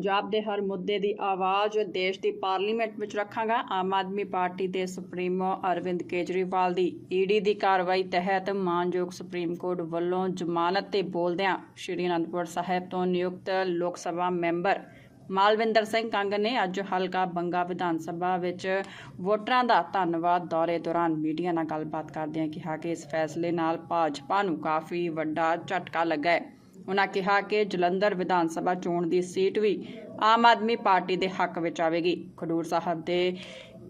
ਪੰਜਾਬ ਦੇ ਹਰ ਮੁੱਦੇ ਦੀ ਆਵਾਜ਼ ਦੇਸ਼ ਦੀ ਪਾਰਲੀਮੈਂਟ ਵਿੱਚ ਰੱਖਾਂਗਾ। ਆਮ ਆਦਮੀ ਪਾਰਟੀ ਦੇ ਸੁਪਰੀਮੋ ਅਰਵਿੰਦ ਕੇਜਰੀਵਾਲ ਦੀ ਈਡੀ ਦੀ ਕਾਰਵਾਈ ਤਹਿਤ ਮਾਨਯੋਗ ਸੁਪਰੀਮ ਕੋਰਟ ਵੱਲੋਂ ਜ਼ਮਾਨਤ ਤੇ ਬੋਲਦਿਆਂ ਸ਼੍ਰੀ ਅਨੰਦਪੁਰ ਸਾਹਿਬ ਤੋਂ ਨਿਯੁਕਤ ਲੋਕ ਸਭਾ ਮੈਂਬਰ ਮਾਲਵਿੰਦਰ ਸਿੰਘ ਕੰਗ ਨੇ ਅੱਜ ਹਲਕਾ ਬੰਗਾ ਵਿਧਾਨ ਸਭਾ ਵਿੱਚ ਵੋਟਰਾਂ ਦਾ ਧੰਨਵਾਦ ਦੌਰੇ ਦੌਰਾਨ ਮੀਡੀਆ ਨਾਲ ਗੱਲਬਾਤ ਕਰਦਿਆਂ ਕਿਹਾ ਕਿ ਇਸ ਫੈਸਲੇ ਨਾਲ ਭਾਜਪਾ ਨੂੰ ਕਾਫੀ ਵੱਡਾ ਝਟਕਾ ਲੱਗਾ ਹੈ। ਉਨ੍ਹਾਂ ਕਿਹਾ ਕਿ ਜਲੰਧਰ ਵਿਧਾਨ ਸਭਾ ਚੋਣ ਦੀ ਸੀਟ ਵੀ ਆਮ ਆਦਮੀ ਪਾਰਟੀ ਦੇ ਹੱਕ ਵਿੱਚ ਆਵੇਗੀ। ਖਡੂਰ ਸਾਹਿਬ ਦੇ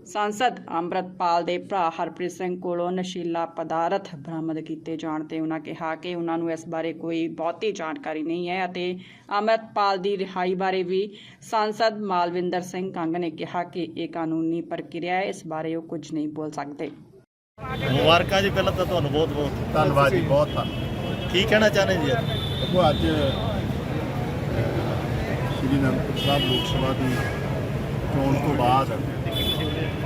ਸੰਸਦ ਅੰਮ੍ਰਿਤਪਾਲ ਦੇ ਭਰਾ ਹਰਪ੍ਰੀਤ ਸਿੰਘ ਕੋਲੋਂ ਨਸ਼ੀਲਾ ਪਦਾਰਥ ਬਰਾਮਦ ਕੀਤੇ ਜਾਣ ਤੇ ਉਹਨਾਂ ਕਿਹਾ ਕਿ ਉਹਨਾਂ ਨੂੰ ਇਸ ਬਾਰੇ ਕੋਈ ਬਹੁਤੀ ਜਾਣਕਾਰੀ ਨਹੀਂ ਹੈ ਅਤੇ ਅੰਮ੍ਰਿਤਪਾਲ ਦੀ ਰਿਹਾਈ ਬਾਰੇ ਵੀ ਸੰਸਦ ਮਾਲਵਿੰਦਰ ਸਿੰਘ ਕੰਗ ਨੇ ਕਿਹਾ ਕਿ ਇਹ ਕਾਨੂੰਨੀ ਪ੍ਰਕਿਰਿਆ ਹੈ, ਇਸ ਬਾਰੇ ਉਹ ਕੁਝ ਨਹੀਂ ਬੋਲ ਸਕਦੇ। ਮੁਬਾਰਕਾਂ ਜੀ, ਪਹਿਲਾਂ ਤਾਂ ਤੁਹਾਨੂੰ ਬਹੁਤ ਬਹੁਤ ਧੰਨਵਾਦ ਜੀ, ਬਹੁਤ ਧੰਨਵਾਦ। ਕੀ ਕਹਿਣਾ ਚਾਹੁੰਦੇ ਜੀ ਦੇਖੋ ਅੱਜ ਸ਼੍ਰੀ ਅਨੰਦਪੁਰ ਸਾਹਿਬ ਲੋਕ ਸਭਾ ਦੀ ਚੋਣ ਤੋਂ ਬਾਅਦ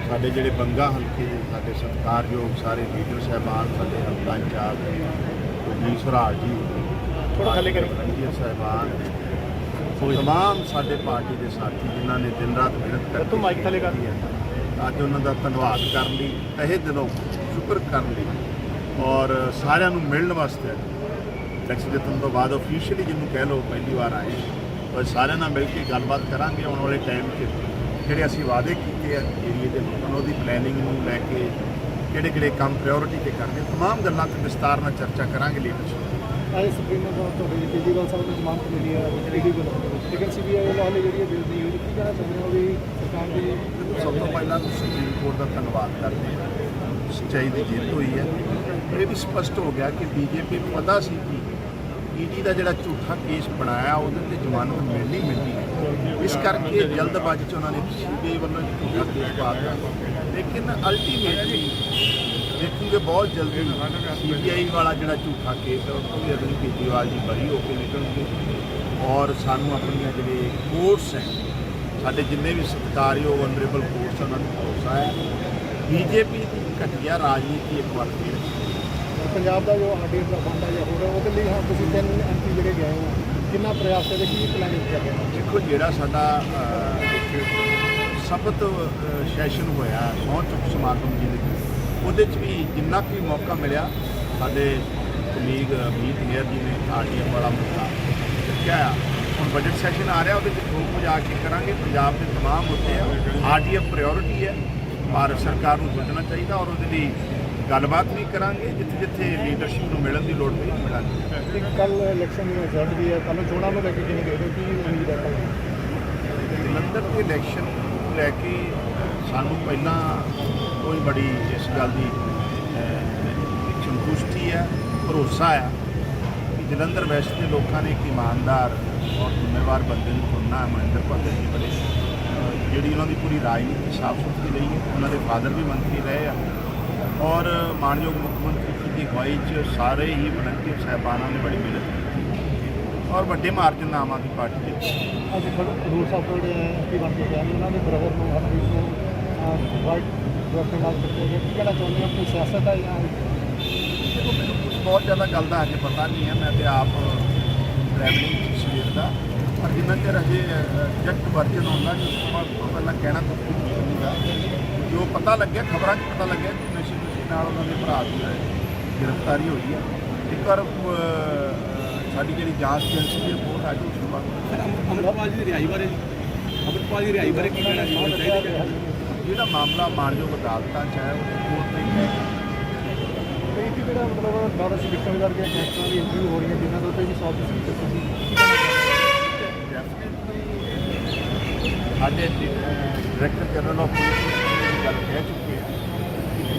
ਸਾਡੇ ਜਿਹੜੇ ਬੰਗਾ ਹਲਕੇ ਦੇ ਸਾਡੇ ਸਤਿਕਾਰਯੋਗ ਸਾਰੇ ਲੀਡਰ ਸਾਹਿਬਾਨ ਸਾਡੇ ਹਲਕਾ ਇੰਚਾਰਜ ਜੀ ਸੁਰਾਜ ਜੀ ਥੋੜਾ ਥੱਲੇ ਕਰੀ। ਸਾਹਿਬਾਨ ਤਮਾਮ ਸਾਡੇ ਪਾਰਟੀ ਦੇ ਸਾਥੀ ਜਿਨ੍ਹਾਂ ਨੇ ਦਿਨ ਰਾਤ ਮਿਹਨਤ ਕਰਕੇ ਤੂੰ mic ਥੱਲੇ ਕਰ। ਅੱਜ ਉਹਨਾਂ ਦਾ ਧੰਨਵਾਦ ਕਰਨ ਲਈ ਤਹਿ ਦਿਲੋਂ ਸ਼ੁਕਰ ਕਰਨ ਲਈ ਔਰ ਸਾਰਿਆਂ ਨੂੰ ਮਿਲਣ ਵਾਸਤੇ ਟੈਕਸ ਜਿੱਤਣ ਤੋਂ ਬਾਅਦ ਅਫੀਸ਼ੀਅਲੀ ਜਿਹਨੂੰ ਕਹਿ ਲਓ ਪਹਿਲੀ ਵਾਰ ਆਏ ਔਰ ਸਾਰਿਆਂ ਨਾਲ ਮਿਲ ਕੇ ਗੱਲਬਾਤ ਕਰਾਂਗੇ ਆਉਣ ਵਾਲੇ ਟਾਈਮ 'ਚ। ਜਿਹੜੇ ਅਸੀਂ ਵਾਅਦੇ ਕੀਤੇ ਆ ਏਰੀਏ ਦੇ ਲੋਕਾਂ ਨੂੰ ਉਹਦੀ ਪਲੈਨਿੰਗ ਨੂੰ ਲੈ ਕੇ ਕਿਹੜੇ ਕਿਹੜੇ ਕੰਮ ਪ੍ਰਾਇੋਰਟੀ ਤੇ ਕਰਨੇ ਤਮਾਮ ਗੱਲਾਂ ਤੇ ਵਿਸਤਾਰ ਨਾਲ ਚਰਚਾ ਕਰਾਂਗੇ ਲੀਡਰਸ਼ਿਪ ਅੱਜ ਸੁਪਰੀਮ ਕੋਰਟ ਤੋਂ ਹੋਈ ਕੇਜਰੀਵਾਲ ਸਾਹਿਬ ਨੂੰ ਜ਼ਮਾਨਤ ਮਿਲੀ ਹੈ ਵੱਲੋਂ ਲੇਕਿਨ ਸੀਬੀਆਈ ਵੱਲੋਂ ਹਾਲੇ ਜਿਹੜੀ ਬਿਲ ਨਹੀਂ ਹੋਈ ਕੀ ਕਹਿਣਾ ਚਾਹੁੰਦੇ ਹੋ ਵੀ ਸਰਕਾਰ ਦੀ ਸਭ ਤੋਂ ਪਹਿਲਾਂ ਸੁਪਰੀਮ ਕੋਰਟ ਦਾ ਧੰਨਵਾਦ ਕਰਦੇ ਹਾਂ। ਸੱਚਾਈ ਦੀ ਜਿੱਤ ਹੋਈ ਹੈ। ਇਹ ਵੀ ਸਪਸ਼ਟ ਹੋ ਗਿਆ ਕਿ ਬੀਜੇਪੀ ਨੂੰ ਪਤਾ ਸੀ ਕਿ ਈਡੀ ਦਾ ਜਿਹੜਾ ਝੂਠਾ ਕੇਸ ਬਣਾਇਆ, ਉਹਦੇ ਤੇ ਜ਼ਮਾਨਤ ਮਿਲਣੀ ਮਿਲਣੀ ਹੈ। ਇਸ ਕਰਕੇ ਜਲਦਬਾਜ਼ੀ 'ਚ ਉਹਨਾਂ ਨੇ ਸੀਬੀਆਈ ਵੱਲੋਂ ਇੱਕ ਝੂਠਾ ਕੇਸ ਪਾ ਦਿੱਤਾ। ਲੇਕਿਨ ਅਲਟੀਮੇਟਲੀ ਦੇਖੂਗੇ ਬਹੁਤ ਜਲਦੀ ਸੀਬੀਆਈ ਵਾਲਾ ਜਿਹੜਾ ਝੂਠਾ ਕੇਸ ਹੈ ਉਹ ਵੀ ਅਰਵਿੰਦ ਕੇਜਰੀਵਾਲ ਜੀ ਬਰੀ ਹੋ ਕੇ ਨਿਕਲਣਗੇ ਔਰ ਸਾਨੂੰ ਆਪਣੀਆਂ ਜਿਹੜੇ ਕੋਰਸ ਹੈ, ਸਾਡੇ ਜਿੰਨੇ ਵੀ ਸਤਿਕਾਰਯੋਗ ਆਨਰੇਬਲ ਕੋਰਸ ਉਹਨਾਂ ਨੂੰ ਭਰੋਸਾ ਹੈ। ਬੀਜੇਪੀ ਦੀ ਘਟੀਆ ਰਾਜਨੀਤੀ ਇੱਕ ਵਾਰ ਫਿਰ ਪੰਜਾਬ ਦਾ ਜੋ ਆਰਡੀਐਫ ਦਾ ਫੰਡ ਹੈ ਜਾਂ ਹੋਰ ਉਹਦੇ ਲਈ ਹੁਣ ਤੁਸੀਂ ਤਿੰਨ ਐਮਪੀ ਜਿਹੜੇ ਗਏ ਹੋ ਕਿੰਨਾ ਪ੍ਰਯਾਸ ਹੈ ਕੀ ਪਲਾਨਿੰਗ ਕਰ ਰਹੇ ਦੇਖੋ ਜਿਹੜਾ ਸਾਡਾ ਅਹ, ਸਬਤ ਸੈਸ਼ਨ ਹੋਇਆ ਸਹੁੰ ਚੁੱਕ ਸਮਾਗਮ ਜਿਹਦੇ 'ਚ, ਉਹਦੇ 'ਚ ਵੀ ਜਿੰਨਾ ਵੀ ਮੌਕਾ ਮਿਲਿਆ ਸਾਡੇ ਕਲੀਗ ਮੀਤ ਮੇਅਰ ਜੀ ਨੇ ਆਰਡੀਐਮ ਵਾਲਾ ਮੁੱਦਾ ਚੱਕਿਆ ਆ। ਹੁਣ ਬਜਟ ਸੈਸ਼ਨ ਆ ਰਿਹਾ ਉਹਦੇ 'ਚ ਠੋਕ ਵਜਾ ਕੇ ਕਰਾਂਗੇ। ਪੰਜਾਬ ਦੇ ਤਮਾਮ ਮੁੱਦੇ ਆ ਆਰਡੀਐਮ ਪ੍ਰਾਇੋਰਟੀ ਹੈ ਭਾਰਤ ਸਰਕਾਰ ਨੂੰ ਸੋਚਣਾ ਚਾਹੀਦਾ ਔਰ ਉਹਦੇ ਲਈ ਗੱਲਬਾਤ ਵੀ ਕਰਾਂਗੇ ਜਿੱਥੇ ਜਿੱਥੇ ਲੀਡਰਸ਼ਿਪ ਨੂੰ ਮਿਲਣ ਦੀ ਲੋੜ ਪਈ ਮਿਲਾਂਗੇ ਕੱਲ ਇਲੈਕਸ਼ਨ ਦੀ ਰਿਜ਼ਲਟ ਵੀ ਹੈ ਕੱਲ ਚੋਣਾਂ ਨੂੰ ਲੈ ਕੇ ਕਿਵੇਂ ਦੇਖਦੇ ਹੋ ਕੀ ਉਮੀਦ ਹੈ? ਜਲੰਧਰ ਦੇ ਇਲੈਕਸ਼ਨ ਲੈ ਕੇ ਸਾਨੂੰ ਪਹਿਲਾਂ ਕੋਈ ਬੜੀ ਇਸ ਗੱਲ ਦੀ ਸੰਤੁਸ਼ਟੀ ਹੈ ਭਰੋਸਾ ਆ ਕਿ ਜਲੰਧਰ ਵੈਸਟ ਦੇ ਲੋਕਾਂ ਨੇ ਇੱਕ ਇਮਾਨਦਾਰ ਔਰ ਜ਼ਿੰਮੇਵਾਰ ਬੰਦੇ ਨੂੰ ਚੁਣਨਾ ਹੈ ਮਨਿੰਦਰ ਭਗਤ ਜੀ ਬੜੇ ਅਹ, ਜਿਹੜੀ ਉਹਨਾਂ ਦੀ ਪੂਰੀ ਰਾਜਨੀਤੀ ਸਾਫ਼ ਸੁਥਰੀ ਰਹੀ ਹੈ ਉਹਨਾਂ ਦੇ ਫਾਦਰ ਵੀ ਮੰਤਰੀ ਰਹੇ ਆ ਔਰ ਮਾਨਯੋਗ ਮੁੱਖ ਮੰਤਰੀ ਜੀ ਦੀ ਅਗਵਾਈ 'ਚ ਸਾਰੇ ਹੀ ਵਲੰਟੀਅਰ ਸਾਹਿਬਾਨਾਂ ਨੇ ਬੜੀ ਮਿਹਨਤ ਕੀਤੀ। ਔਰ ਵੱਡੇ ਮਾਰਜਨ ਨਾਲ ਆਮ ਆਦਮੀ ਪਾਰਟੀ ਦੇ ਅੱਜ ਖਡੂਰ ਸਾਹਿਬ ਤੋਂ ਜਿਹੜੇ ਐਮਪੀ ਬਣ ਕੇ ਗਏ ਨੇ ਉਹਨਾਂ ਦੇ ਬ੍ਰਦਰ ਨੂੰ ਹਰਪ੍ਰੀਤ ਨੂੰ ਵਾਈਟ ਡਾਕਟਰ ਨਾਲ ਕਰਦੇ ਹੋ ਕੀ ਕਹਿਣਾ ਚਾਹੁੰਦੇ ਹੋ? ਕਿ ਸਿਆਸਤ ਹੈ ਜਾਂ ਦੇਖੋ ਮੈਨੂੰ ਕੁਝ ਬਹੁਤ ਜ਼ਿਆਦਾ ਗੱਲ ਦਾ ਅਜੇ ਪਤਾ ਨਹੀਂ ਹੈ। ਮੈਂ ਤੇ ਆਪ ਟਰੈਵਲਿੰਗ ਸਵੇਰ ਦਾ ਪਰ ਜਿੰਨਾ ਚਿਰ ਅਜੇ ਜੈਕਟ ਵਰਜਨ ਹੁੰਦਾ ਉਸ ਤੋਂ ਬਾਅਦ ਪਹਿਲਾਂ ਕਹਿਣਾ ਤਾਂ ਕੁਝ ਨਹੀਂ ਹੁੰਦਾ ਜੋ ਪਤਾ ਲੱਗਿਆ ਖਬਰਾਂ 'ਚ ਪਤਾ ਲੱਗਿਆ ਕਿ ਨਸ਼ੇ ਨਾਲ ਉਹਨਾਂ ਦੇ ਭਰਾ ਦੀ ਗ੍ਰਿਫਤਾਰੀ ਹੋਈ ਹੈ ਇੱਕ ਵਾਰ ਸਾਡੀ ਜਿਹੜੀ ਜਾਂਚ ਏਜੰਸੀ ਦੀ ਰਿਪੋਰਟ ਆ ਗਈ ਉਸ ਤੋਂ ਬਾਅਦ ਅਮਰਪਾਲ ਜੀ ਦੀ ਰਿਹਾਈ ਬਾਰੇ ਅਮਰਪਾਲ ਜੀ ਦੀ ਰਿਹਾਈ ਬਾਰੇ ਕੀ ਕਹਿਣਾ ਚਾਹੀਦਾ ਕਿ ਜਿਹੜਾ ਮਾਮਲਾ ਮਾਨਯੋਗ ਅਦਾਲਤਾਂ 'ਚ ਹੈ ਉਹ ਕੋਰਟ ਨਹੀਂ ਹੈ। ਤੇ ਇੱਕ ਜਿਹੜਾ ਮਤਲਬ ਦਾਦਾ ਸਿੰਘ ਬਿੱਟੂ ਵਰਗੇ ਗੈਂਗਸਟਰਾਂ ਦੀ ਇੰਟਰਵਿਊ ਹੋ ਰਹੀ ਹੈ ਜਿਨ੍ਹਾਂ ਦੇ ਉੱਤੇ ਵੀ 100 ਤੁਸੀਂ ਤੁਸੀਂ ਕੀ? ਸਾਡੇ ਡਾਇਰੈਕਟਰ ਜਨਰਲ ਆਫ ਪੁਲਿਸ ਨੇ ਗੱਲ ਕਹਿ ਚੁੱਕੇ ਕਿ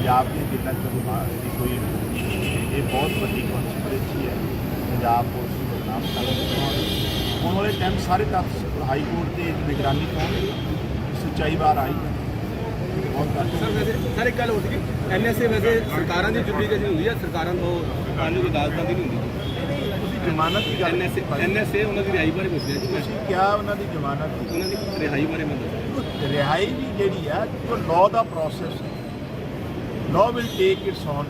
ਪੰਜਾਬ ਦੀ ਜਿੰਨਾ ਚਿਰ ਦੀ ਕੋਈ ਇਹ ਬਹੁਤ ਵੱਡੀ ਕਨਸਪੀਰੇਸੀ ਹੈ ਪੰਜਾਬ ਪੁਲਿਸ ਨੂੰ ਬਦਨਾਮ ਕਰਨ ਹੁਣ ਵਾਲੇ ਟਾਈਮ ਸਾਰੇ ਤੱਥ ਹਾਈ ਕੋਰਟ ਦੇ ਨਿਗਰਾਨੀ ਤੋਂ ਸੱਚਾਈ ਬਾਹਰ ਆਈ। ਹੈ ਸਰ ਵੈਸੇ ਸਰ ਇੱਕ ਗੱਲ ਹੋ ਸੀ ਐਨਐਸਏ ਵੈਸੇ ਸਰਕਾਰਾਂ ਦੀ ਜੁਡੀਕੇਸ਼ਨ ਹੁੰਦੀ ਹੈ ਸਰਕਾਰਾਂ ਤੋਂ ਕਾਨੂੰਨੀ ਅਦਾਲਤਾਂ ਦੀ ਨਹੀਂ ਹੁੰਦੀ। ਤੁਸੀਂ ਜ਼ਮਾਨਤ ਦੀ ਗੱਲ ਐਨਐਸਏ ਐਨਐਸਏ ਉਹਨਾਂ ਦੀ ਰਿਹਾਈ ਬਾਰੇ ਪੁੱਛਿਆ ਜੀ। ਮੈਂ ਕਿਹਾ ਉਹਨਾਂ ਦੀ ਜ਼ਮਾਨਤ? ਉਹਨਾਂ ਦੀ ਰਿਹਾਈ ਬਾਰੇ ਮੈਂ ਦੱਸਿਆ ਰਿਹਾਈ ਵੀ ਜਿਹੜੀ ਆ ਜੋ ਲਾਅ ਦਾ ਪ੍ਰੋਸੈਸ ਹੈ। Law will take its own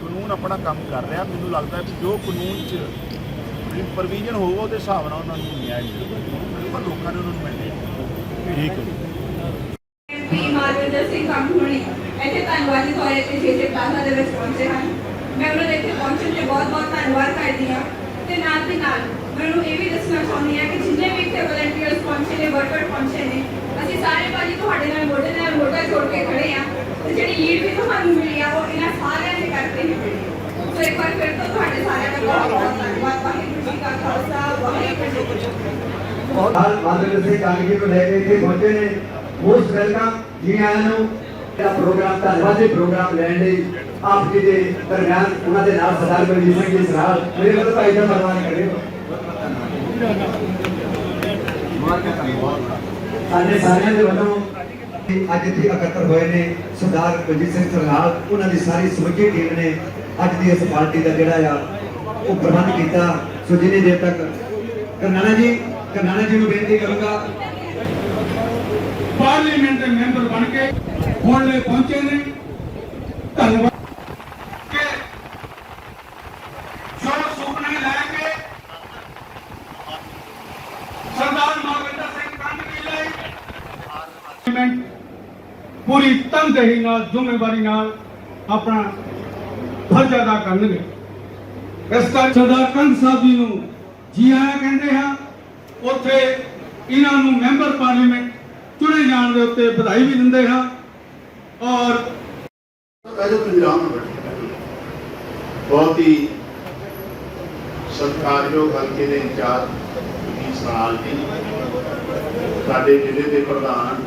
ਕਾਨੂੰਨ ਆਪਣਾ ਕੰਮ ਕਰ ਰਿਹਾ। ਮੈਨੂੰ ਲੱਗਦਾ ਕਿ ਜੋ ਕਾਨੂੰਨ 'ਚ ਪ੍ਰੋਵੀਜ਼ਨ ਹੋਊ ਉਹਦੇ ਹਿਸਾਬ ਨਾਲ ਉਹਨਾਂ ਨੂੰ ਨਿਆਂ ਮਿਲੇਗਾ। ਪਰ ਲੋਕਾਂ ਨੇ ਉਹਨਾਂ ਨੂੰ ਮਿਲਣਾ ਠੀਕ ਹੈ। ਵੀ ਮਾਰਵਿੰਦਰ ਸਿੰਘ ਕੰਪਨੀ ਇੱਥੇ ਧੰਨਵਾਦੀ ਤੌਰ ਤੇ ਜੇਜੇ ਪਲਾਜ਼ਾ ਦੇ ਵਿੱਚ ਪਹੁੰਚੇ ਹਨ। ਮੈਂ ਉਹਨਾਂ ਦੇ ਇੱਥੇ ਪਹੁੰਚਣ ਤੇ ਬਹੁਤ ਬਹੁਤ ਧੰਨਵਾਦ ਕਰਦੀ ਹਾਂ। ਤੇ ਨਾਲ ਦੇ ਨਾਲ ਮੈਨੂੰ ਇਹ ਵੀ ਦੱਸਣਾ ਚਾਹੁੰਦੀ ਹਾਂ ਕਿ ਜਿੰਨੇ ਵੀ ਇੱਥੇ ਵਲੰਟੀਅਰਸ ਪਹੁੰਚੇ ਨੇ ਵਰਕਰ ਪਹੁੰਚੇ ਨੇ ਅਸੀਂ ਸਾਰੇ ਭਾਜੀ ਤੁਹਾਡੇ ਨਾਲ ਮੋਢੇ ਨਾਲ ਮੋਢਾ ਜੋੜ ਕੇ ਖੜੇ ਆ ਤੇ ਜਿਹੜੀ ਲੀਡ ਵੀ ਤੁਹਾਨੂੰ ਮਿਲੀ ਆ ਉਹ ਇਹਨਾਂ ਸਾਰਿਆਂ ਦੇ ਕਰਕੇ ਹੀ ਮਿਲੀ। ਹੈ ਸੋ ਇੱਕ ਵਾਰ ਫਿਰ ਤੋਂ ਤੁਹਾਡੇ ਸਾਰਿਆਂ ਦਾ ਬਹੁਤ ਬਹੁਤ ਧੰਨਵਾਦ। ਵਾਹਿਗੁਰੂ ਜੀ ਕਾ ਖਾਲਸਾ ਵਾਹਿਗੁਰੂ ਜੀ ਕੀ ਫਤਿਹ। ਹਾਲ ਮਾਦਰ ਸਿੰਘ ਕਾਂਗੀ ਨੂੰ ਲੈ ਕੇ ਇੱਥੇ ਪਹੁੰਚੇ ਨੇ। ਮੋਸਟ ਵੈਲਕਮ ਜੀ ਆਇਆਂ ਨੂੰ। ਇਹ ਪ੍ਰੋਗਰਾਮ ਧੰਨਵਾਦੀ ਪ੍ਰੋਗਰਾਮ ਲੈਣ ਲਈ ਆਪ ਜੀ ਦੇ ਦਰਮਿਆਨ ਉਹਨਾਂ ਦੇ ਨਾਲ ਸਰਦਾਰ ਬਲਜੀਤ ਸਿੰਘ ਜੀ ਸਰਾਲ। ਮੇਰੇ ਵੱਲੋਂ ਭਾਈ ਦਾ ਸਨਮਾਨ ਕਰਿਓ। ਸਾਡੇ ਸਾਰਿਆਂ ਦੇ ਵੱਲੋਂ ਅੱਜ ਇੱਥੇ ਇਕੱਤਰ ਹੋਏ ਨੇ ਸਰਦਾਰ ਬਲਜੀਤ ਸਿੰਘ ਸਰਾਲ ਉਹਨਾਂ ਦੀ ਸਾਰੀ ਸਮੁੱਚੀ ਟੀਮ ਨੇ ਅੱਜ ਦੀ ਇਸ ਪਾਰਟੀ ਦਾ ਜਿਹੜਾ ਆ, ਉਹ ਪ੍ਰਬੰਧ ਕੀਤਾ। ਸੋ ਜਿੰਨੀ ਦੇਰ ਤੱਕ, ਕਰਨਾਣਾ ਜੀ ਕਰਨਾਣਾ ਜੀ ਨੂੰ ਬੇਨਤੀ ਕਰੂੰਗਾ। ਪਾਰਲੀਮੈਂਟ ਦੇ ਮੈਂਬਰ ਬਣ ਕੇ ਹੁਣ ਪਹੁੰਚੇ ਨੇ। ਧੰਨਵਾਦ ਕਿ ਜੋ ਸੁਪਨੇ ਲੈ ਕੇ ਸਰਦਾਰ ਮਾਗਵਿੰਦਰ ਸਿੰਘ ਕੰਨ ਕੀ ਲਈ ਪਾਰਲੀਮੈਂਟ ਪੂਰੀ ਤਨਦੇਹੀ ਨਾਲ, ਜ਼ਿੰਮੇਵਾਰੀ ਨਾਲ ਆਪਣਾ ਫਰਜ਼ ਅਦਾ ਕਰਨਗੇ। ਇਸ ਕਰਕੇ ਸਰਦਾਰ ਕੰਨ ਸਾਹਿਬ ਜੀ ਨੂੰ ਜੀ ਆਇਆਂ ਕਹਿੰਦੇ ਹਾਂ, ਉੱਥੇ ਇਹਨਾਂ ਨੂੰ ਮੈਂਬਰ ਪਾਰਲੀਮੈਂਟ ਚੁਣੇ ਜਾਣ ਦੇ ਉੱਤੇ ਵਧਾਈ ਵੀ ਦਿੰਦੇ ਹਾਂ ਔਰ ਪਹਿਲੇ ਤੁਸੀਂ ਆਰਾਮ ਨਾਲ ਬੈਠੇ। ਬਹੁਤ ਹੀ ਸਤਿਕਾਰਯੋਗ ਹਲਕੇ ਦੇ ਇੰਚਾਰਜ ਜੀ ਸਾਲ ਜੀ ਸਾਡੇ ਜ਼ਿਲ੍ਹੇ ਦੇ ਪ੍ਰਧਾਨ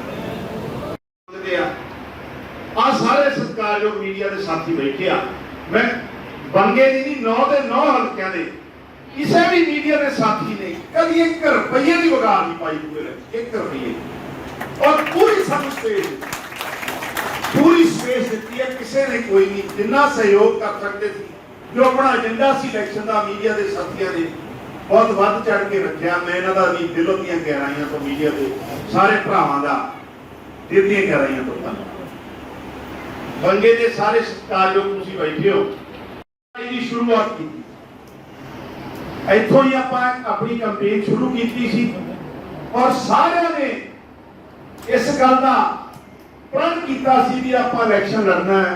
ਆ ਸਾਰੇ ਸਤਿਕਾਰਯੋਗ ਮੀਡੀਆ ਦੇ ਸਾਥੀ ਬੈਠੇ ਆ, ਮੈਂ ਬੰਗੇ ਦੀ ਨਹੀਂ 9 ਦੇ 9 ਹਲਕਿਆਂ ਦੇ ਕਿਸੇ ਵੀ ਮੀਡੀਆ ਦੇ ਸਾਥੀ ਨੇ ਕਦੀ 1 ਰੁਪਈਏ ਦੀ ਵਗਾਰ ਨਹੀਂ ਪਾਈ ਪੂਰੇ ਵਿੱਚ 1 ਰੁਪਈਏ ਔਰ ਪੂਰੀ ਸਾਨੂੰ ਸਪੇਸ ਪੂਰੀ ਸਪੇਸ ਦਿੱਤੀ ਹੈ, ਕਿਸੇ ਨੇ ਕੋਈ ਨਹੀਂ, ਜਿੰਨਾ ਸਹਿਯੋਗ ਕਰ ਸਕਦੇ ਸੀ, ਜੋ ਆਪਣਾ ਏਜੰਡਾ ਸੀ ਇਲੈਕਸ਼ਨ ਦਾ, ਮੀਡੀਆ ਦੇ ਸਾਥੀਆਂ ਨੇ ਬਹੁਤ ਵੱਧ ਚੜ ਕੇ ਰੱਖਿਆ। ਮੈਂ ਇਹਨਾਂ ਦਾ ਵੀ ਦਿਲੋਂ ਦੀਆਂ ਗਹਿਰਾਈਆਂ ਤੋਂ ਮੀਡੀਆ ਦੇ ਸਾਰੇ ਭਰਾਵਾਂ ਦਾ ਦਿਲ ਦੀਆਂ ਗਹਿਰਾਈਆਂ ਤੋਂ ਧੰਨਵਾਦ। ਬੰਗੇ ਦੇ ਸਾਰੇ ਸਤਿਕਾਰਯੋਗ ਤੁਸੀਂ ਬੈਠੇ ਹੋ। ਇਹਦੀ ਸ਼ੁਰੂਆਤ ਕੀਤੀ। ਇੱਥੋਂ ਹੀ ਆਪਾਂ ਆਪਣੀ ਕੈਂਪੇਨ ਸ਼ੁਰੂ ਕੀਤੀ ਸੀ ਔਰ ਸਾਰਿਆਂ ਨੇ ਇਸ ਗੱਲ ਦਾ ਪ੍ਰਣ ਕੀਤਾ ਸੀ ਵੀ ਆਪਾਂ ਇਲੈਕਸ਼ਨ ਲੜਨਾ ਹੈ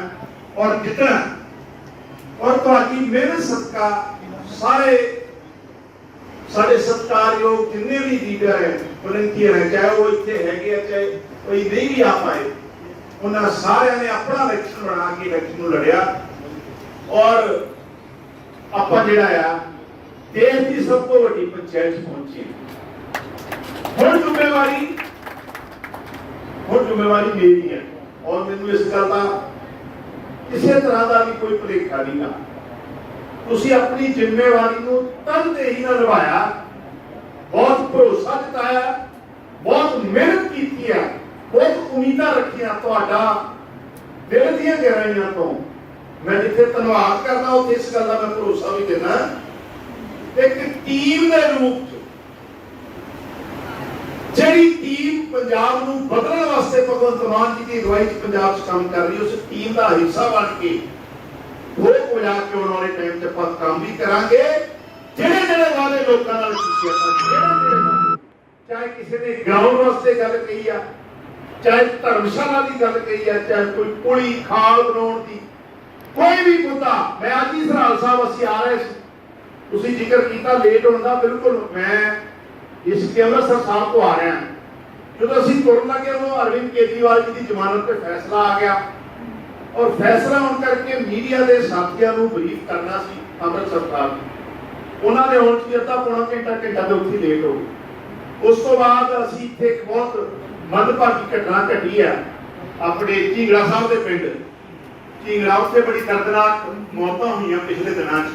ਔਰ ਜਿੱਤਣਾ ਔਰ ਤੁਹਾਡੀ ਮਿਹਨਤ, ਸਦਕਾ ਸਾਰੇ ਸਾਡੇ ਸਤਿਕਾਰਯੋਗ ਜਿੰਨੇ ਵੀ ਲੀਡਰ ਹੈ ਵਲੰਟੀਅਰ ਹੈ, ਚਾਹੇ ਉਹ ਇੱਥੇ ਹੈਗੇ ਆ, ਚਾਹੇ ਕੋਈ ਨਹੀਂ ਵੀ ਆ ਪਾਏ ਉਹਨਾਂ ਸਾਰਿਆਂ ਨੇ ਆਪਣਾ ਇਲੈਕਸ਼ਨ ਬਣਾ ਕੇ ਇਲੈਕਸ਼ਨ ਨੂੰ ਲੜਿਆ। ਔਰ ਆਪਾਂ ਜਿਹੜਾ ਆ, ਦੇਸ਼ ਦੀ ਸਭ ਤੋਂ ਵੱਡੀ ਪੰਚਾਇਤ 'ਚ ਪਹੁੰਚੇ। ਹੁਣ ਜ਼ਿੰਮੇਵਾਰੀ ਹੁਣ ਜ਼ਿੰਮੇਵਾਰੀ ਮੇਰੀ ਹੈ। ਔਰ ਮੈਨੂੰ ਇਸ ਗੱਲ ਦਾ ਕਿਸੇ ਤਰ੍ਹਾਂ ਦਾ ਵੀ ਕੋਈ ਭੁਲੇਖਾ ਨਹੀਂ ਗਾ। ਤੁਸੀਂ ਆਪਣੀ ਜ਼ਿੰਮੇਵਾਰੀ ਨੂੰ ਤਨਦੇਹੀ ਨਾਲ ਨਿਭਾਇਆ। ਬਹੁਤ ਭਰੋਸਾ ਜਤਾਇਆ, ਬਹੁਤ ਮਿਹਨਤ ਕੀਤੀ ਹੈ ਬਹੁਤ ਉਮੀਦਾਂ ਰੱਖੀਆਂ ਤੁਹਾਡਾ, ਦਿਲ ਦੀਆਂ ਗਹਿਰਾਈਆਂ ਤੋਂ। ਮੈਂ ਜਿੱਥੇ ਧੰਨਵਾਦ ਕਰਦਾ, ਉੱਥੇ ਇਸ ਗੱਲ ਦਾ ਮੈਂ ਭਰੋਸਾ ਵੀ ਦੇਣਾ ਇੱਕ ਟੀਮ ਦੇ ਰੂਪ 'ਚ, ਜਿਹੜੀ ਟੀਮ ਪੰਜਾਬ ਨੂੰ ਬਦਲਣ ਵਾਸਤੇ ਭਗਵੰਤ ਮਾਨ ਜੀ ਦੀ ਅਗਵਾਈ 'ਚ ਪੰਜਾਬ 'ਚ ਕੰਮ ਕਰ ਰਹੀ ਉਸ ਟੀਮ ਦਾ ਹਿੱਸਾ ਬਣ ਕੇ ਹੋਰ ਹੋ ਕੇ ਆਉਣ ਵਾਲੇ ਟਾਈਮ 'ਚ ਆਪਾਂ ਕੰਮ ਵੀ ਕਰਾਂਗੇ। ਜਿਹੜੇ ਜਿਹੜੇ ਵਾਅਦੇ ਲੋਕਾਂ ਨਾਲ ਕੀਤੇ ਆਪਾਂ, ਜਿਹੜੇ ਜਿਹੜੇ ਚਾਹੇ ਕਿਸੇ ਨੇ ਗਰਾਊਂਡ ਵਾਸਤੇ ਗੱਲ ਕਹੀ ਆ ਚਾਹੇ ਧਰਮਸ਼ਾਲਾ ਦੀ ਗੱਲ ਕਹੀ ਆ ਚਾਹੇ ਕੋਈ ਪੁਲੀ ਖਾਲ ਬਣਾਉਣ ਦੀ। ਕੋਈ ਵੀ ਮੁੱਦਾ, ਮੈਂ ਅੱਜ ਹੀ ਸਰਾਲ ਸਾਹਿਬ ਅਸੀਂ ਆ ਰਹੇ ਸੀ। ਤੁਸੀਂ ਜ਼ਿਕਰ ਕੀਤਾ ਲੇਟ ਹੋਣ ਦਾ ਬਿਲਕੁਲ। ਮੈਂ ਇਸ ਕੇ ਅੰਮ੍ਰਿਤਸਰ ਸਾਹਿਬ ਤੋਂ ਆ ਰਿਹਾ ਜਦੋਂ ਅਸੀਂ ਤੁਰਨ ਲੱਗੇ, ਉਦੋਂ ਅਰਵਿੰਦ ਕੇਜਰੀਵਾਲ ਜੀ ਦੀ ਜ਼ਮਾਨਤ ਤੇ ਫੈਸਲਾ ਆ ਗਿਆ। ਔਰ ਫੈਸਲਾ ਹੋਣ ਕਰਕੇ ਮੀਡੀਆ ਦੇ ਸਾਥੀਆਂ ਨੂੰ ਬਰੀਫ ਕਰਨਾ ਸੀ ਅੰਮ੍ਰਿਤਸਰ ਸਾਹਿਬ ਉਹਨਾਂ ਦੇ ਆਉਣ 'ਚ ਅੱਧਾ ਪੌਣਾ ਘੰਟਾ ਘੰਟਾ ਦੇ ਉੱਥੇ ਲੇਟ ਹੋ ਗਏ। ਉਸ ਤੋਂ ਬਾਅਦ ਅਸੀਂ ਇੱਥੇ ਇੱਕ ਬਹੁਤ ਮੰਦਭਾਗੀ ਘਟਨਾ ਘਟੀ ਆ ਆਪਣੇ ਝੀਂਗੜਾ ਸਾਹਿਬ ਦੇ ਪਿੰਡ। ਝੀਂਗੜਾ ਉੱਥੇ ਬੜੀ ਦਰਦਨਾਕ ਮੌਤਾਂ ਹੋਈਆਂ ਪਿਛਲੇ ਦਿਨਾਂ 'ਚ।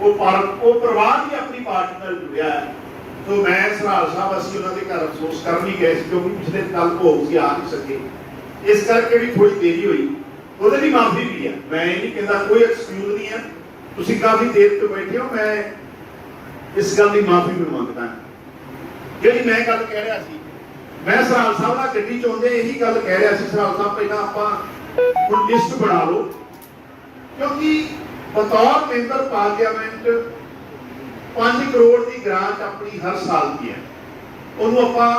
ਉਹ ਪਰ, ਉਹ ਪਰਿਵਾਰ ਵੀ ਆਪਣੀ ਪਾਰਟੀ ਨਾਲ ਜੁੜਿਆ ਹੈ। ਸੋ ਮੈਂ ਸਰਾਲ ਸਾਹਿਬ, ਅਸੀਂ ਉਹਨਾਂ ਦੇ ਘਰ ਅਫਸੋਸ ਕਰਨ ਵੀ ਗਏ ਸੀ ਕਿਉਂਕਿ ਪਿਛਲੇ ਕੱਲ ਭੋਗ ਸੀ, ਆ ਨਹੀਂ ਸਕੇ। ਇਸ ਕਰਕੇ ਵੀ ਥੋੜੀ ਦੇਰੀ ਹੋਈ। ਉਹਦੇ ਲਈ ਮਾਫੀ ਵੀ ਆ ਮੈਂ ਇਹ ਨਹੀਂ ਕਹਿੰਦਾ ਕੋਈ ਐਕਸਕਿਊਜ਼ ਨਹੀਂ ਹੈ। ਤੁਸੀਂ ਕਾਫੀ ਦੇਰ ਤੋਂ ਬੈਠੇ ਹੋ, ਮੈਂ ਇਸ ਗੱਲ ਦੀ ਮਾਫੀ ਵੀ ਮੰਗਦਾ ਜਿਹੜੀ ਮੈਂ ਗੱਲ ਕਹਿ ਰਿਹਾ ਸੀ ਮੈਂ ਸਰਾਲ ਸਾਹਿਬ ਨਾਲ ਗੱਡੀ ਚ ਆਉਂਦੇ ਇਹੀ ਗੱਲ ਕਹਿ ਰਿਹਾ ਸੀ ਸਰਾਲ ਸਾਹਿਬ, ਪਹਿਲਾਂ ਆਪਾਂ ਹੁਣ ਲਿਸਟ ਬਣਾ ਲਓ। ਕਿਉਂਕਿ ਬਤੌਰ ਮੈਂਬਰ ਪਾਰਲੀਮੈਂਟ 5 ਕਰੋੜ ਦੀ ਗ੍ਰਾਂਟ ਆਪਣੀ ਹਰ ਸਾਲ ਦੀ ਹੈ। ਉਹਨੂੰ ਆਪਾਂ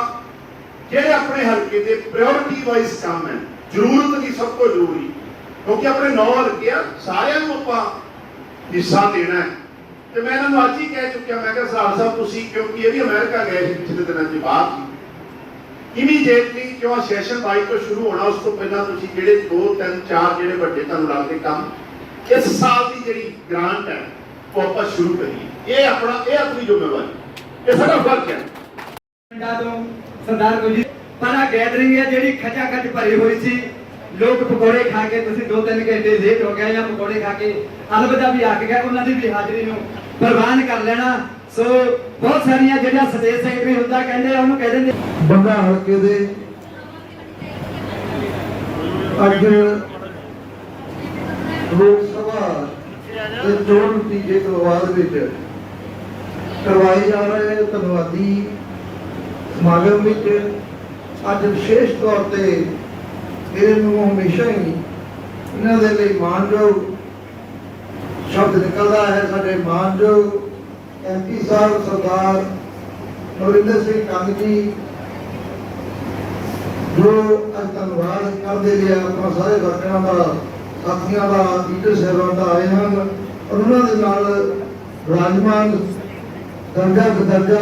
ਜਿਹੜੇ ਆਪਣੇ ਹਲਕੇ ਦੇ ਪ੍ਰਾਇੋਰਟੀ ਵਾਈਜ਼ ਕੰਮ ਹੈ, ਜ਼ਰੂਰਤ ਦੀ ਸਭ ਤੋਂ ਜ਼ਰੂਰੀ, ਕਿਉਂਕਿ ਆਪਣੇ ਨੌ ਹਲਕੇ ਆ, ਸਾਰਿਆਂ ਨੂੰ ਆਪਾਂ ਹਿੱਸਾ ਦੇਣਾ ਹੈ। ਤੇ ਮੈਂ ਇਹਨਾਂ ਨੂੰ ਅੱਜ ਹੀ ਕਹਿ ਚੁੱਕਿਆ, ਮੈਂ ਕਿਹਾ ਸਰਾਜ ਸਾਹਿਬ, ਤੁਸੀਂ ਕਿਉਂਕਿ ਇਹ ਵੀ ਅਮਰੀਕਾ ਗਏ ਸੀ ਪਿਛਲੇ ਦਿਨਾਂ ਦੇ ਬਾਅਦ ਸੀ ਇਮੀਡੀਏਟਲੀ ਕਿਉਂ ਸੈਸ਼ਨ 22 ਤੋਂ ਸ਼ੁਰੂ ਹੋਣਾ, ਉਸ ਤੋਂ ਪਹਿਲਾਂ ਤੁਸੀਂ ਜਿਹੜੇ 2 3 4 ਜਿਹੜੇ ਵੱਡੇ ਤੁਹਾਨੂੰ ਲੱਗਦੇ ਕੰਮ, ਇਸ ਸਾਲ ਦੀ ਜਿਹੜੀ ਗ੍ਰਾਂਟ ਹੈ, ਉਹ ਆਪਾਂ ਸ਼ੁਰੂ ਕਰੀਏ। ਇਹ ਆਪਣਾ, ਇਹ ਆਪਣੀ ਜ਼ਿੰਮੇਵਾਰੀ। ਇਹ ਸਾਡਾ ਫਰਜ਼ ਹੈ। ਪਿੰਡਾਂ ਤੋਂ ਸਰਦਾਰ ਗੁਰਜੀਤ ਪਰਾ ਗੈਦਰਿੰਗ ਹੈ, ਜਿਹੜੀ ਖਚਾ ਖਚ ਭਰੀ ਹੋਈ ਸੀ। ਲੋਕ ਪਕੌੜੇ ਖਾ ਕੇ ਤੁਸੀਂ 2-3 ਘੰਟੇ ਲੇਟ ਹੋ ਗਏ ਜਾਂ ਪਕੌੜੇ ਖਾ ਕੇ ਅਲਵਿਦਾ ਵੀ ਅੱਕ ਗਏ ਉਹਨਾਂ ਦੀ ਵੀ ਹਾਜ਼ਰੀ ਨੂੰ ਪ੍ਰਵਾਨ ਕਰ ਲੈਣਾ। ਸੋ ਬਹੁਤ ਸਾਰੀਆਂ ਜਿਹੜੀਆਂ ਸਟੇਜ ਸੈਕਟਰੀ ਹੁੰਦਾ, ਕਹਿੰਦੇ ਉਹਨੂੰ ਕਹਿ ਦਿੰਦੇ ਬੰਗਾ ਹਲਕੇ ਦੇ ਅੱਜ ਲੋਕ ਸਭਾ ਦੇ ਚੋਣ ਨਤੀਜੇ ਤੋਂ ਬਾਅਦ ਵਿੱਚ ਕਰਵਾਏ ਜਾ ਰਹੇ ਧੰਨਵਾਦੀ ਸਮਾਗਮ ਵਿੱਚ। ਅੱਜ ਵਿਸ਼ੇਸ਼ ਤੌਰ ਤੇ ਮੇਰੇ ਨੂੰ ਹਮੇਸ਼ਾ ਹੀ ਇਹਨਾਂ ਦੇ ਲਈ ਮਾਨਯੋਗ ਸ਼ਬਦ ਨਿਕਲਦਾ ਹੈ। ਸਾਡੇ ਮਾਣਯੋਗ ਐਮਪੀ ਸਾਹਿਬ, ਸਰਦਾਰ ਨਰਿੰਦਰ ਸਿੰਘ ਕੰਗ ਜੀ ਜੋ ਅੱਜ ਧੰਨਵਾਦ ਕਰਦੇ ਲਿਆ ਆਪਾਂ ਸਾਰੇ ਵਰਕਰਾਂ ਦਾ, ਸਾਥੀਆਂ ਦਾ ਲੀਡਰ ਸਾਹਿਬਾਨ ਦਾ ਆਏ ਹਨ ਔਰ ਉਹਨਾਂ ਦੇ ਨਾਲ ਵਿਰਾਜਮਾਨ ਦਰਜਾ ਬਦਰਜਾ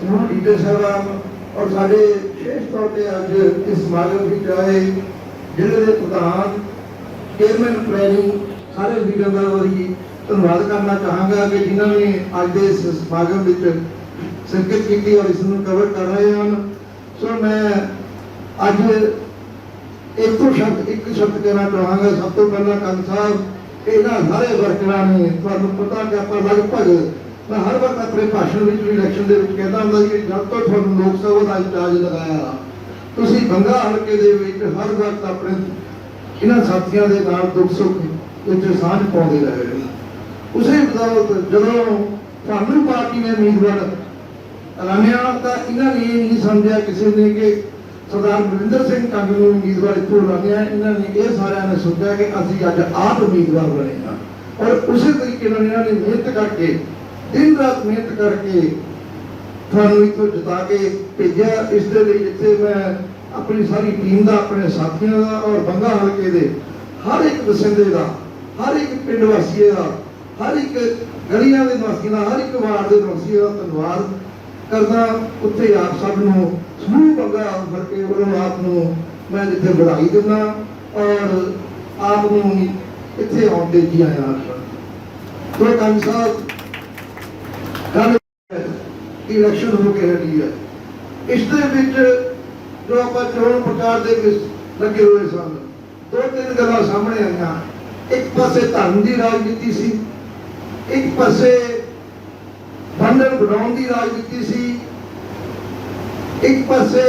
ਸਮੂਹ ਲੀਡਰ ਸਾਹਿਬਾਨ ਔਰ ਸਾਡੇ ਵਿਸ਼ੇਸ਼ ਤੌਰ ਤੇ ਅੱਜ ਇਸ ਸਮਾਗਮ ਵਿੱਚ ਆਏ ਜ਼ਿਲ੍ਹੇ ਦੇ ਪ੍ਰਧਾਨ ਚੇਅਰਮੈਨ ਪਲੈਨਿੰਗ ਸਾਰੇ ਲੀਡਰਾਂ ਦਾ ਵਾਰੀ ਧੰਨਵਾਦ ਕਰਨਾ ਚਾਹਾਂਗਾ ਕਿ ਜਿਨ੍ਹਾਂ ਨੇ ਅੱਜ ਦੇ ਇਸ ਸਮਾਗਮ ਵਿੱਚ ਸੰਕੇਤ ਕੀਤੀ ਔਰ ਇਸ ਨੂੰ ਕਵਰ ਕਰ ਰਹੇ ਹਨ। ਸੋ ਮੈਂ ਅੱਜ ਇੱਕ ਸ਼ਬਦ ਇੱਕ ਸ਼ਬਦ ਕਹਿਣਾ ਚਾਹਾਂਗਾ, ਸਭ ਤੋਂ ਪਹਿਲਾਂ ਕੰਨ ਸਾਹਿਬ, ਇਹਨਾਂ ਸਾਰੇ ਵਰਕਰਾਂ ਨੇ ਤੁਹਾਨੂੰ ਪਤਾ ਕਿ ਆਪਾਂ ਲਗਭਗ, ਮੈਂ ਹਰ ਵਕਤ ਆਪਣੇ ਭਾਸ਼ਣ ਵਿੱਚ ਵੀ ਇਲੈਕਸ਼ਨ ਦੇ ਵਿੱਚ ਕਹਿੰਦਾ ਹੁੰਦਾ ਕਿ ਜਦ ਤੋਂ ਤੁਹਾਨੂੰ ਲੋਕ ਸਭਾ ਦਾ ਇੰਚਾਰਜ ਲਗਾਇਆ, ਤੁਸੀਂ ਬੰਗਾ ਹਲਕੇ ਦੇ ਵਿੱਚ ਹਰ ਵਕਤ ਆਪਣੇ ਇਹਨਾਂ ਸਾਥੀਆਂ ਦੇ ਨਾਲ ਦੁੱਖ ਸੁੱਖ ਵਿੱਚ ਸਾਂਝ ਪਾਉਂਦੇ ਰਹੇ ਉਸੇ ਬਦੌਲਤ ਜਦੋਂ ਤੁਹਾਨੂੰ ਪਾਰਟੀ ਨੇ ਉਮੀਦਵਾਰ ਐਲਾਨਿਆ ਤਾਂ ਇਹਨਾਂ ਨੇ ਨਹੀਂ ਸਮਝਿਆ ਕਿਸੇ ਨੇ ਕਿ ਸਰਦਾਰ ਮਨਿੰਦਰ ਸਿੰਘ ਕੰਗ ਨੂੰ ਉਮੀਦਵਾਰ ਇੱਥੋਂ ਐਲਾਨਿਆ ਇਹਨਾਂ ਨੇ ਇਹ ਸਾਰਿਆਂ ਨੇ ਸੋਚਿਆ ਕਿ ਅਸੀਂ ਅੱਜ ਆਪ ਉਮੀਦਵਾਰ ਬਣੇ ਹਾਂ। ਔਰ ਉਸੇ ਤਰੀਕੇ ਨਾਲ ਇਹਨਾਂ ਨੇ ਮਿਹਨਤ ਕਰਕੇ, ਦਿਨ ਰਾਤ ਮਿਹਨਤ ਕਰਕੇ ਤੁਹਾਨੂੰ ਇੱਥੋਂ ਜਿਤਾ ਕੇ ਭੇਜਿਆ। ਇਸ ਦੇ ਲਈ ਜਿੱਥੇ ਮੈਂ ਆਪਣੀ ਸਾਰੀ ਟੀਮ ਦਾ, ਆਪਣੇ ਸਾਥੀਆਂ ਦਾ ਔਰ ਬੰਗਾ ਹਲਕੇ ਦੇ ਹਰ ਇੱਕ ਵਸਿੰਦੇ ਦਾ, ਹਰ ਇੱਕ ਪਿੰਡ ਵਾਸੀਏ ਦਾ, ਹਰ ਇੱਕ ਗਲੀਆਂ ਦੇ ਨਿਵਾਸੀਆਂ ਦਾ, ਹਰ ਇੱਕ ਵਾਰਡ ਦੇ ਨਿਵਾਸੀਆਂ ਦਾ ਧੰਨਵਾਦ ਕਰਦਾ ਉੱਥੇ ਆਪ ਸਭ ਨੂੰ ਸਮੂਹ ਬੰਗਾ ਹਲਕੇ ਵੱਲੋਂ ਆਪ ਨੂੰ ਮੈਂ ਜਿੱਥੇ ਵਧਾਈ ਦਿੰਦਾ ਔਰ ਆਪ ਨੂੰ ਇੱਥੇ ਆਉਣ ਦੇ ਜੀ ਆਇਆਂ ਤੋਂ ਕੰਨ ਸਾਹਿਬ ਗੱਲ ਇਲੈਕਸ਼ਨ ਹੋ ਕੇ ਹਟੀ ਹੈ। ਇਸ ਦੇ ਵਿੱਚ ਜੋ ਆਪਾਂ ਚੋਣ ਪ੍ਰਚਾਰ ਦੇ ਵਿੱਚ ਲੱਗੇ ਹੋਏ ਸਨ, ਦੋ ਤਿੰਨ ਗੱਲਾਂ ਸਾਹਮਣੇ ਆਈਆਂ। ਇੱਕ ਪਾਸੇ ਧਰਮ ਦੀ ਰਾਜਨੀਤੀ ਸੀ, ਇੱਕ ਪਾਸੇ ਬੰਧਨ ਬਣਾਉਣ ਦੀ ਰਾਜਨੀਤੀ ਸੀ ਇੱਕ ਪਾਸੇ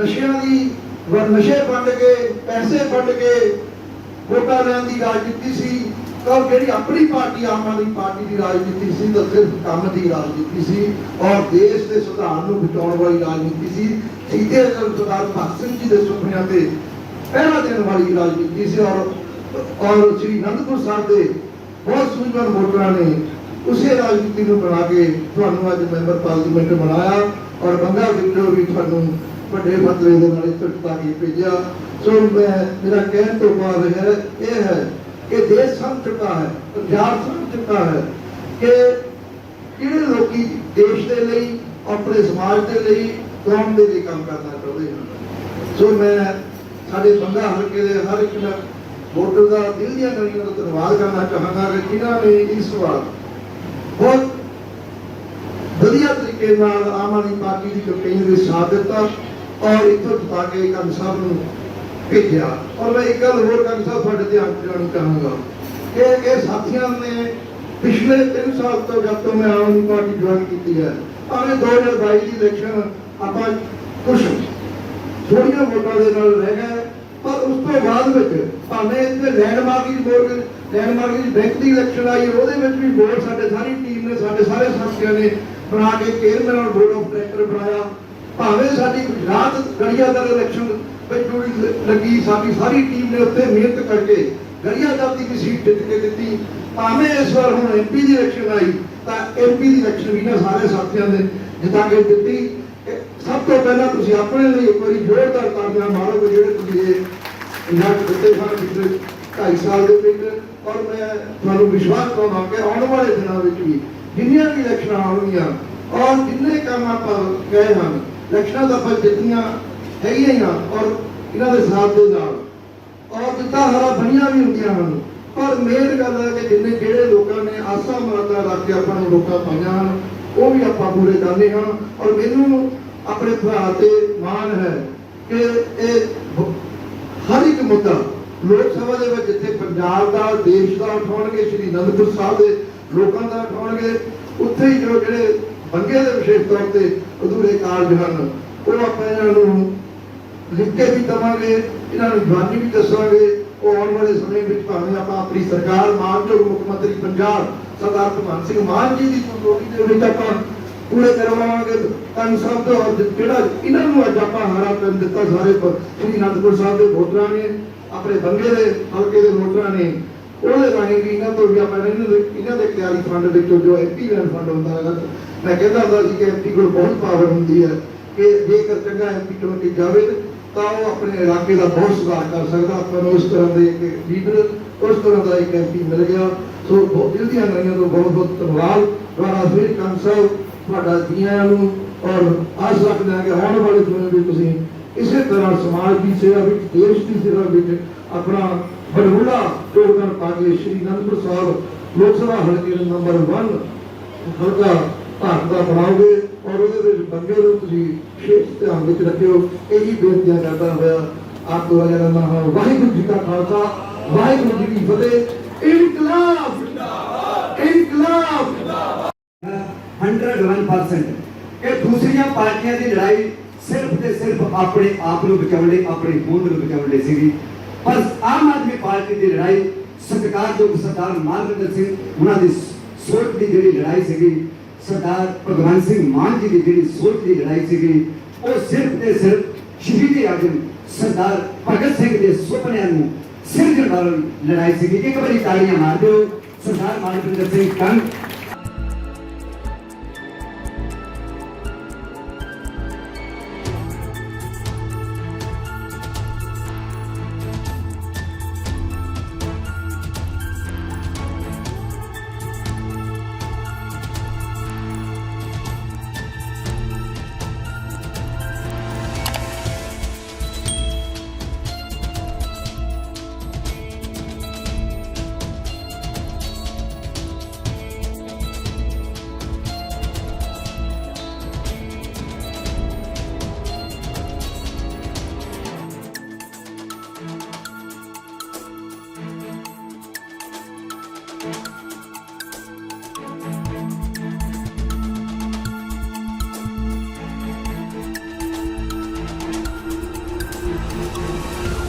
ਨਸ਼ਿਆਂ ਦੀ ਵ- ਨਸ਼ੇ ਵੰਡ ਕੇ, ਪੈਸੇ ਵੰਡ ਕੇ ਵੋਟਾਂ ਲੈਣ ਦੀ ਰਾਜਨੀਤੀ ਸੀ ਔਰ ਜਿਹੜੀ ਆਪਣੀ ਪਾਰਟੀ, ਆਮ ਆਦਮੀ ਪਾਰਟੀ ਦੀ ਰਾਜਨੀਤੀ ਸੀ, ਤਾਂ ਸਿਰਫ ਕੰਮ ਦੀ ਰਾਜਨੀਤੀ ਸੀ ਔਰ ਦੇਸ਼ ਦੇ ਸੁਧਾਰ ਨੂੰ ਬਚਾਉਣ ਵਾਲੀ ਰਾਜਨੀਤੀ ਸੀ। ਸਿੱਧੇ ਸਰਦਾਰ ਭਗਤ ਸਿੰਘ ਜੀ ਦੇ ਸੁਪਨਿਆਂ ਤੇ ਪਹਿਰਾ ਦੇਣ ਵਾਲੀ ਰਾਜਨੀਤੀ ਸੀ ਔਰ ਔਰ ਸ੍ਰੀ ਅਨੰਦਪੁਰ ਸਾਹਿਬ ਦੇ ਬਹੁਤ ਸੂਝਵਾਨ ਵੋਟਰਾਂ ਨੇ ਉਸੇ ਰਾਜਨੀਤੀ ਨੂੰ ਬਣਾ ਕੇ ਤੁਹਾਨੂੰ ਅੱਜ ਮੈਂਬਰ ਪਾਰਲੀਮੈਂਟ ਬਣਾਇਆ। ਔਰ ਬੰਗਾ ਵਿੱਚੋਂ ਵੀ ਤੁਹਾਨੂੰ ਵੱਡੇ ਫਤਵੇ ਦੇ ਨਾਲ ਇੱਥੇ ਭੇਜਿਆ, ਸੋ ਮੈਂ, ਮੇਰਾ ਕਹਿਣ ਤੋਂ ਬਾਅਦ ਹੈ, ਇਹ ਹੈ ਕਿ ਦੇਸ਼ ਸਮਝ ਚੁੱਕਾ ਹੈ, ਪੰਜਾਬ ਸਮਝ ਚੁੱਕਾ ਹੈ ਕਿ ਕਿਹੜੇ ਲੋਕੀ ਦੇਸ਼ ਦੇ ਲਈ, ਆਪਣੇ ਸਮਾਜ ਦੇ ਲਈ ਕੌਮ ਦੇ ਲਈ ਕੰਮ ਕਰਨਾ ਚਾਹੁੰਦੇ ਹਨ। ਸੋ ਮੈਂ ਸਾਡੇ ਬੰਗਾ ਹਲਕੇ ਦੇ ਹਰ ਇੱਕ ਵੋਟਰ ਦਾ ਦਿਲ ਦੀਆਂ ਗਲੀਆਂ ਤੋਂ ਧੰਨਵਾਦ ਕਰਨਾ ਚਾਹਾਂਗਾ ਕਿ ਜਿਨ੍ਹਾਂ ਨੇ ਇਸ ਵਾਰ ਬਹੁਤ ਵਧੀਆ ਤਰੀਕੇ ਨਾਲ ਆਮ ਆਦਮੀ ਪਾਰਟੀ ਦੀ ਕੈਂਪੇਨ ਵਿੱਚ ਸਾਥ ਦਿੱਤਾ ਔਰ ਇੱਥੋਂ ਜਿਤਾ ਕੇ ਕੰਨ ਸਾਹਿਬ ਨੂੰ ਭੇਜਿਆ। ਔਰ ਮੈਂ ਇੱਕ ਗੱਲ ਹੋਰ ਕੰਨ ਸਾਹਿਬ ਤੁਹਾਡੇ ਧਿਆਨ ਚ ਚਾਹਾਂਗਾ ਕਿ ਇਹ ਸਾਥੀਆਂ ਨੇ ਪਿਛਲੇ 3 ਸਾਲ ਤੋਂ ਜਦ ਤੋਂ ਮੈਂ ਆਮ ਆਦਮੀ ਪਾਰਟੀ ਜੁਆਇਨ ਕੀਤੀ ਹੈ, ਭਾਵੇਂ 2022 ਦੀ ਇਲੈਕਸ਼ਨ ਆਪਾਂ ਕੁਝ ਥੋੜੀਆਂ ਵੋਟਾਂ ਦੇ ਨਾਲ ਰਹਿ ਗਏ, ਪਰ ਉਸ ਤੋਂ ਬਾਅਦ ਵਿੱਚ ਭਾਵੇਂ ਇੱਥੇ ਲੈਂਡਮਾਰਕ ਦੀ ਵੋਟ ਲੈਂਡਮਾਰਕ ਦੀ ਬੈਂਕ ਦੀ ਇਲੈਕਸ਼ਨ ਆਈ, ਉਹਦੇ ਵਿੱਚ ਵੀ ਵੋਟ ਸਾਡੇ ਸਾਰੀ ਟੀਮ ਨੇ, ਸਾਡੇ ਸਾਰੇ ਸਾਥੀਆਂ ਨੇ ਬਣਾ ਕੇ ਚੇਅਰਮੈਨ ਔਰ ਬੋਰਡ ਆਫ ਡਾਇਰੈਕਟਰ ਬਣਾਇਆ। ਭਾਵੇਂ ਸਾਡੀ ਗੁਜਰਾਤ ਗੜੀਆਦਾਰ ਇਲੈਕਸ਼ਨ ਵਿੱਚ ਜੁੜੀ ਲੱਗੀ, ਸਾਡੀ ਸਾਰੀ ਟੀਮ ਨੇ ਉੱਥੇ ਮਿਹਨਤ ਕਰਕੇ ਗੜੀਆਦਾਰ ਦੀ ਵੀ ਸੀਟ ਜਿੱਤ ਕੇ ਦਿੱਤੀ। ਭਾਵੇਂ ਇਸ ਵਾਰ ਹੁਣ ਐਮਪੀ ਦੀ ਇਲੈਕਸ਼ਨ ਆਈ, ਤਾਂ ਐਮਪੀ ਦੀ ਇਲੈਕਸ਼ਨ ਵੀ ਨਾ ਸਾਰੇ ਸਾਥੀਆਂ ਦੇ ਜਿੱਤਾਂ ਕੇ ਦਿੱਤੀ। ਸਭ ਤੋਂ ਪਹਿਲਾਂ ਤੁਸੀਂ ਆਪਣੇ ਲਈ ਇੱਕ ਵਾਰੀ ਜ਼ੋਰਦਾਰ ਤਾੜੀਆਂ ਮਾਰੋ ਜਿਹੜੇ ਤੁਸੀਂ ਇਹ ਇਨਾਮ ਦਿੱਤੇ ਹਨ ਪਿਛਲੇ 2.5 ਸਾਲ ਦੇ ਵਿੱਚ। ਔਰ ਮੈਂ ਤੁਹਾਨੂੰ ਵਿਸ਼ਵਾਸ ਦਿਵਾਉਂਦਾ ਕਿ ਆਉਣ ਵਾਲੇ ਦਿਨਾਂ ਵਿੱਚ ਵੀ ਜਿੰਨੀਆਂ ਵੀ ਇਲੈਕਸ਼ਨਾਂ ਹੋਣਗੀਆਂ ਔਰ ਜਿੰਨੇ ਕੰਮ ਆਪਾਂ ਗਏ ਹਨ ਇਲੈਕਸ਼ਨਾਂ ਦਾ ਆਪਾਂ ਜਿੱਤੀਆਂ ਹੈਗੀਆਂ ਹੀ ਆ, ਔਰ ਇਹਨਾਂ ਦੇ ਸਾਥ ਦੇ ਨਾਲ। ਔਰ ਜਿੱਦਾਂ ਹਰਾ ਬਣੀਆਂ ਵੀ ਹੁੰਦੀਆਂ ਹਨ। ਪਰ ਮੇਨ ਗੱਲ ਹੈ ਕਿ ਜਿੰਨੇ ਜਿਹੜੇ ਲੋਕਾਂ ਨੇ ਆਸਾਂ ਮਰਾਦਾਂ ਰੱਖ ਕੇ ਆਪਾਂ ਨੂੰ ਲੋਕਾਂ ਪਾਈਆਂ ਹਨ, ਉਹ ਵੀ ਆਪਾਂ ਪੂਰੇ ਕਰਨੇ ਹਨ ਔਰ ਮੈਨੂੰ ਆਪਣੇ ਭਰਾ ਤੇ ਮਾਣ ਹੈ ਕਿ ਇਹ ਹਰ ਇੱਕ ਮੁੱਦਾ ਲੋਕ ਸਭਾ ਦੇ ਵਿੱਚ ਜਿੱਥੇ ਪੰਜਾਬ ਦਾ, ਦੇਸ਼ ਦਾ ਉਠਾਉਣਗੇ ਸ਼੍ਰੀ ਅਨੰਦਪੁਰ ਸਾਹਿਬ ਦੇ ਲੋਕਾਂ ਦਾ ਉਠਾਉਣਗੇ ਉੱਥੇ ਹੀ ਜੋ ਜਿਹੜੇ ਬੰਗੇ ਦੇ ਵਿਸ਼ੇਸ਼ ਤੌਰ ਤੇ ਅਧੂਰੇ ਕਾਰਜ ਹਨ, ਉਹ ਆਪਾਂ ਇਹਨਾਂ ਨੂੰ ਲਿਖ ਕੇ ਵੀ ਦਵਾਂਗੇ, ਇਹਨਾਂ ਨੂੰ ਜਵਾਨੀ ਵੀ ਦੱਸਾਂਗੇ। ਉਹ ਆਉਣ ਵਾਲੇ ਸਮੇਂ ਵਿੱਚ ਭਾਵੇਂ ਆਪਾਂ ਆਪਣੀ ਸਰਕਾਰ ਮਾਨਯੋਗ ਮੁੱਖ ਮੰਤਰੀ ਪੰਜਾਬ ਸਰਦਾਰ ਭਗਵੰਤ ਸਿੰਘ ਮਾਨ ਜੀ ਦੀ ਚੁਣੌਤੀ ਦੇ ਵਿੱਚ ਆਪਾਂ ਪੂਰੇ ਕਰਵਾਵਾਂਗੇ, ਤਾਂ ਸਭ ਤੋਂ ਜਿਹੜਾ ਇਹਨਾਂ ਨੂੰ ਅੱਜ ਆਪਾਂ ਹਾਰਾ ਪਿੰਡ ਦਿੱਤਾ ਸਾਰੇ ਪ- ਸ੍ਰੀ ਅਨੰਦਪੁਰ ਸਾਹਿਬ ਦੇ ਵੋਟਰਾਂ ਨੇ, ਆਪਣੇ ਬੰਗੇ ਦੇ ਹਲਕੇ ਦੇ ਵੋਟਰਾਂ ਨੇ। ਉਹਦੇ ਰਾਹੀਂ ਵੀ ਇਹਨਾਂ ਤੋਂ ਵੀ ਆਪਾਂ ਇਹਨਾਂ ਦੇ ਇਹਨਾਂ ਦੇ ਤਿਆਰੀ ਫੰਡ ਵਿੱਚੋਂ ਜੋ ਐਮਪੀ ਵੈਨ ਫੰਡ ਹੁੰਦਾ ਹੈਗਾ, ਮੈਂ ਕਹਿੰਦਾ ਹੁੰਦਾ ਸੀ ਕਿ ਐਮਪੀ ਕੋਲ ਬਹੁਤ ਪਾਵਰ ਹੁੰਦੀ ਹੈ ਕਿ ਜੇਕਰ ਚੰਗਾ ਐਮਪੀ ਚੁਣ ਕੇ ਜਾਵੇ, ਤਾਂ ਉਹ ਆਪਣੇ ਇਲਾਕੇ ਦਾ ਬਹੁਤ ਸੁਧਾਰ ਕਰ ਸਕਦਾ। ਆਪਾਂ ਨੂੰ ਉਸ ਤਰ੍ਹਾਂ ਦੇ ਇੱਕ ਲੀਡਰ ਉਸ ਤਰ੍ਹਾਂ ਦਾ ਇੱਕ ਐਮਪੀ ਮਿਲ ਗਿਆ। ਸੋ ਬਹੁਤ ਦਿਲ ਦੀਆਂ ਗਈਆਂ ਤੋਂ ਬਹੁਤ ਬਹੁਤ ਧੰਨਵਾਦ। ਤੁਹਾਡਾ ਫਿਰ ਕੰਨ ਸਾਹਿਬ ਤੁਹਾਡਾ ਜੀਆਂ ਨੂੰ, ਔਰ ਆਸ ਰੱਖਦੇ ਹਾਂ ਕਿ ਆਉਣ ਵਾਲੇ ਸਮੇਂ ਵਿੱਚ ਤੁਸੀਂ ਇਸੇ ਤਰ੍ਹਾਂ ਸਮਾਜ ਦੀ ਸੇਵਾ ਵਿੱਚ, ਦੇਸ਼ ਦੀ ਸੇਵਾ ਵਿੱਚ ਆਪਣਾ ਬੜੂਲਾ ਯੋਗਦਾਨ ਸ਼੍ਰੀ ਅਨੰਦਪੁਰ ਸਾਹਿਬ ਲੋਕ ਸਭਾ ਹਲਕੇ ਨੰਬਰ 1 ਹਲਕਾ ਭਾਰਤ ਦਾ ਬਣਾਓਗੇ ਔਰ ਉਹਦੇ ਵਿੱਚ ਬੰਗੇ ਨੂੰ ਤੁਸੀਂ ਵਿਸ਼ੇਸ਼ ਧਿਆਨ ਵਿੱਚ ਰੱਖਿਓ। ਇਹੀ ਬੇਨਤੀਆਂ ਕਰਦਾ ਹੋਇਆ ਆਪ ਤੋਂ ਅਜਾ ਕਰਨਾ ਹਾਂ ਵਾਹਿਗੁਰੂ ਜੀ ਕਾ ਖਾਲਸਾ, ਵਾਹਿਗੁਰੂ ਜੀ ਕੀ ਫਤਿਹ। ਇਨਕਲਾਬ! ਇਨਕਲਾਬ! 101% ਇਹ ਦੂਸਰੀਆਂ ਪਾਰਟੀਆਂ ਦੀ ਲੜਾਈ ਸਿਰਫ ਤੇ ਸਿਰਫ ਆਪਣੇ ਆਪ ਨੂੰ ਬਚਾਉਣ ਲਈ, ਆਪਣੀ ਹੋਂਦ ਨੂੰ ਬਚਾਉਣ ਲਈ ਸੀਗੀ। ਪਰ ਆਮ ਆਦਮੀ ਪਾਰਟੀ ਦੀ ਲੜਾਈ ਸਤਿਕਾਰਯੋਗ ਸਰਦਾਰ ਮਾਨਵਿੰਦਰ ਸਿੰਘ, ਉਹਨਾਂ ਦੀ ਸੋਚ ਦੀ ਜਿਹੜੀ ਲੜਾਈ ਸੀਗੀ, ਸਰਦਾਰ ਭਗਵੰਤ ਸਿੰਘ ਮਾਨ ਜੀ ਦੀ ਜਿਹੜੀ ਸੋਚ ਦੀ ਲੜਾਈ ਸੀਗੀ, ਉਹ ਸਿਰਫ ਤੇ ਸਿਰਫ ਸ਼ਹੀਦੀ ਆਜਮ ਸਰਦਾਰ ਭਗਤ ਸਿੰਘ ਦੇ ਸੁਪਨਿਆਂ ਨੂੰ ਸਿਰਜਣ ਵਾਲੀ ਲੜਾਈ ਸੀਗੀ। ਇੱਕ ਵਾਰੀ ਤਾਲੀਆਂ ਮਾਰ ਦਿਓ, ਸਰਦਾਰ ਮਾਨਵਿੰਦਰ ਸਿੰਘ ਕੰਗ